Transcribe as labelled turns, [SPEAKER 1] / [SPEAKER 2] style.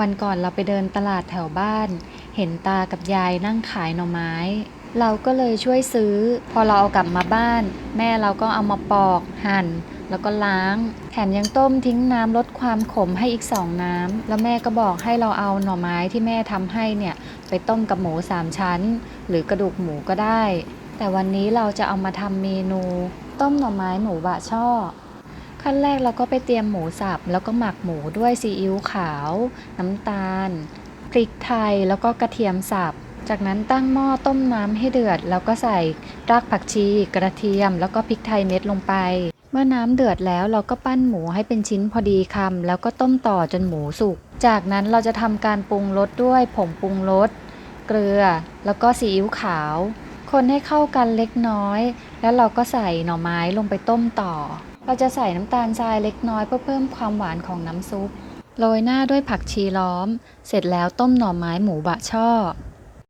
[SPEAKER 1] วันก่อนเราไปเดินตลาดแถวบ้าน เห็นตากับยายนั่งขายหน่อไม้ เราก็เลยช่วยซื้อ พอเราเอากลับมาบ้าน แม่เราก็เอามาปอก หั่น แล้วก็ล้าง แถมยังต้มทิ้งน้ำลดความขมให้อีกสองน้ำ แล้วแม่ก็บอกให้เราเอาหน่อไม้ที่แม่ทำให้เนี่ย ไปต้มกับหมูสามชั้น หรือกระดูกหมูก็ได้ แต่วันนี้เราจะเอามาทำเมนู ต้มหน่อไม้หมูบะช่อ ขั้นแรกเราก็ไปเตรียมหมูสับ แล้วก็หมักหมูด้วยซีอิ๊วขาว น้ำตาล พริกไทยแล้วก็กระเทียมสับ จากนั้นตั้งหม้อต้มน้ำให้เดือด แล้วก็ใส่รากผักชี กระเทียม แล้วก็พริกไทยเม็ดลงไป เมื่อน้ำเดือดแล้วเราก็ปั้นหมูให้เป็นชิ้นพอดีคำแล้วก็ต้มต่อจนหมูสุก จากนั้นเราจะทำการปรุงรสด้วยผงปรุงรสเกลือ แล้วก็ซีอิ๊วขาว คนให้เข้ากันเล็กน้อย แล้วเราก็ใส่หน่อไม้ลงไปต้มต่อ เราจะใส่น้ำตาลทรายเล็กน้อยเพื่อเพิ่มความหวานของน้ำซุป โรยหน้าด้วยผักชีล้อม เสร็จแล้วต้มหน่อไม้หมูบะช่อ